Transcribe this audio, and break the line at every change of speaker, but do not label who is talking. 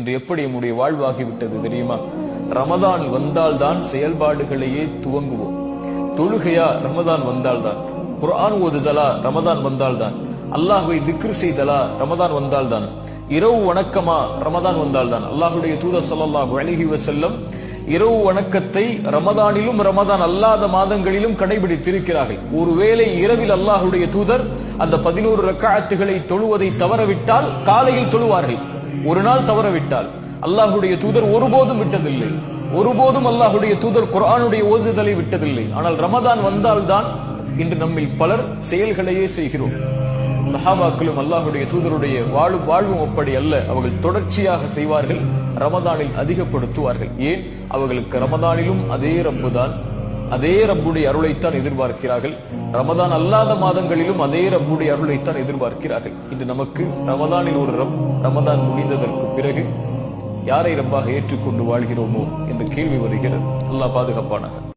இன்று எப்படி நம்முடைய வாழ்வாகிவிட்டது தெரியுமா? ரமதான் வந்தால்தான் செயல்பாடுகளையே துவங்குவோம்? தொழுகையா ரமதான் வந்தால்தான்? குரான் ஓதுதலா ரமதான் வந்தால்தான்? அல்லாஹுவை திக்ரு செய்தலா ரமதான் வந்தால்தான்? இரவு வணக்கமா ரமதான் வந்தால்தான்? அல்லாஹுடைய தூதர் சொல்லாஹு அழகி வசல்லம் இரவு வணக்கத்தை ரமதானிலும் ரமதான் அல்லாத மாதங்களிலும் கடைபிடித்திருக்கிறார்கள். ஒருவேளை இரவில் அல்லாஹுடைய தூதர் அந்த பதினோரு ரக்காத்துகளை தொழுவதை தவறவிட்டால் காலையில் தொழுவார்கள். ஒரு நாள் தவறவிட்டால் அல்லாஹுடைய தூதர் ஒருபோதும் விட்டதில்லை. ஒருபோதும் அல்லாஹுடைய தூதர் குரானுடைய ஓதுதலை விட்டதில்லை. ஆனால் ரமதான் வந்தால்தான் இன்று நம்மில் பலர் செயல்களையே செய்கிறோம். சஹாபாக்களும் அல்லாஹுடைய தூதருடைய வாழும் வாழ்வும் அப்படி அல்ல அவர்கள் தொடர்ச்சியாக செய்வார்கள் ரமதானில் அதிகப்படுத்துவார்கள். ஏன்? அவர்களுக்கு ரமதானிலும் அதே ரப்புதான் அதே ரப்புடைய அருளைத்தான் எதிர்பார்க்கிறார்கள். ரமதான் அல்லாத மாதங்களிலும் அதே ரப்புடைய அருளைத்தான் எதிர்பார்க்கிறார்கள். இன்று நமக்கு ரமதானில் ஒரு ரப் ரமதான் முடிந்ததற்கு பிறகு யாரை ரப்பாக ஏற்றுக்கொண்டு வாழ்கிறோமோ என்ற கேள்வி வருகிறது. அல்லாஹ் பாதுகாப்பானாக.